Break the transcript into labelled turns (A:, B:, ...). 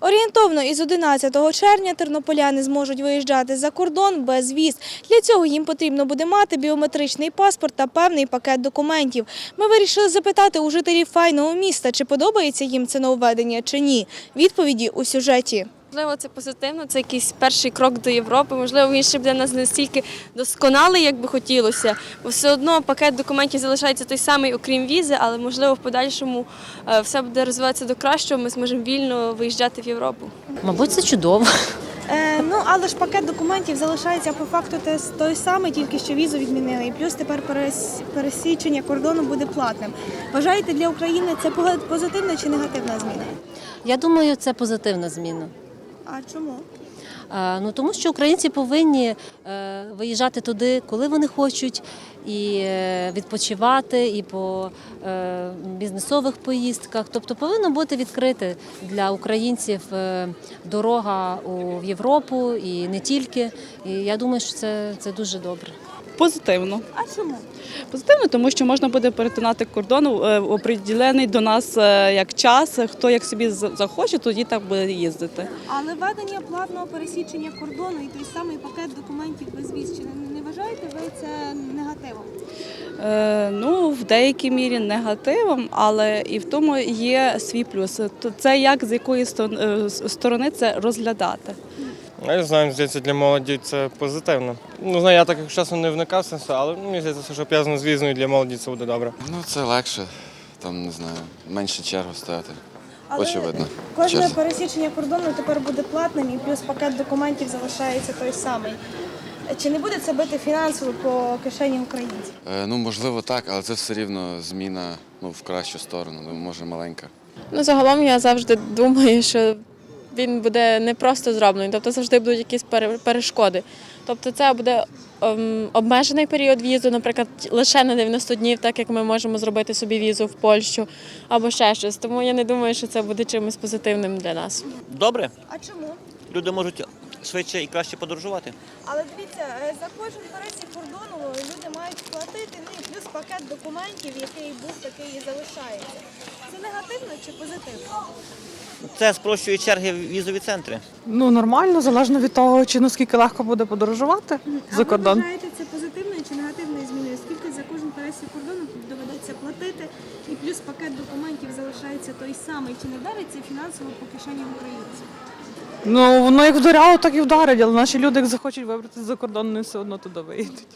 A: Орієнтовно із 11 червня тернополяни зможуть виїжджати за кордон без віз. Для цього їм потрібно буде мати біометричний паспорт та певний пакет документів. Ми вирішили запитати у жителів файного міста, чи подобається їм це нововведення чи ні. Відповіді у сюжеті.
B: Можливо, це позитивно, це якийсь перший крок до Європи. Можливо, він ще буде нас не настільки досконалий, як би хотілося, бо все одно пакет документів залишається той самий, окрім візи, але можливо в подальшому е, все буде розвиватися до кращого. Ми зможемо вільно виїжджати в Європу.
C: Мабуть, це чудово.
A: Е, ну, але ж пакет документів залишається по факту те- той самий, тільки що візу відмінили. І плюс тепер пересічення кордону буде платним. Вважаєте, для України це позитивна чи негативна зміна?
C: Я думаю, це позитивна зміна.
A: А чому?
C: Ну тому що українці повинні е, виїжджати туди, коли вони хочуть, і е, відпочивати, і по е, бізнесових поїздках. Тобто повинно бути відкрите для українців дорога в Європу і не тільки. І я думаю, що це, це дуже добре.
D: Позитивно.
A: А чому?
D: Позитивно, тому що можна буде перетинати кордон е, в оприділений до нас е, як час. Хто як собі захоче, тоді так буде їздити.
A: Але введення платного пересічення кордону і той самий пакет документів без віз, чи не, вважаєте ви це негативом?
D: Е, ну, в деякій мірі негативом, але і в тому є свій плюс. Це як з якої е, сторони це розглядати.
E: Я не знаю, здається, для молоді це позитивно. Ну, знаю, я так як часом не вникав все, але мені здається, що пов'язано з візною для молоді це буде добре.
F: Ну, це легше, там не знаю, менше чергу стояти. Очевидно.
A: Кожне
F: Чесно.
A: пересічення кордону тепер буде платним і плюс пакет документів залишається той самий. Чи не буде це бити фінансово по кишені українців?
F: Е, ну, можливо, так, але це все рівно зміна ну, в кращу сторону, ну, може маленька.
B: Ну загалом я завжди думаю, що він буде не просто зроблений, тобто завжди будуть якісь пере- перешкоди. Тобто це буде ем, обмежений період в'їзду, наприклад, лише на 90 днів, так як ми можемо зробити собі візу в Польщу або ще щось. Тому я не думаю, що це буде чимось позитивним для нас.
G: Добре,
A: А чому?
G: люди можуть швидше і краще подорожувати.
A: Але дивіться, е, за кожен пересік кордону люди мають платити, ну і плюс пакет документів, який був, такий і залишається. Це негативно чи позитивно?
G: Це спрощує черги в візові центри.
H: Ну нормально, залежно від того, чи наскільки легко буде подорожувати за кордон.
A: ви вважаєте це позитивною чи негативною зміною? Скільки за кожен пересік кордону доведеться платити, і плюс пакет документів залишається той самий. Чи не вдариться фінансово по кишені українців?
H: Ну воно як вдаряло, так і вдарить, але наші люди, як захочуть вибратися за кордон, вони все одно туди виїдуть.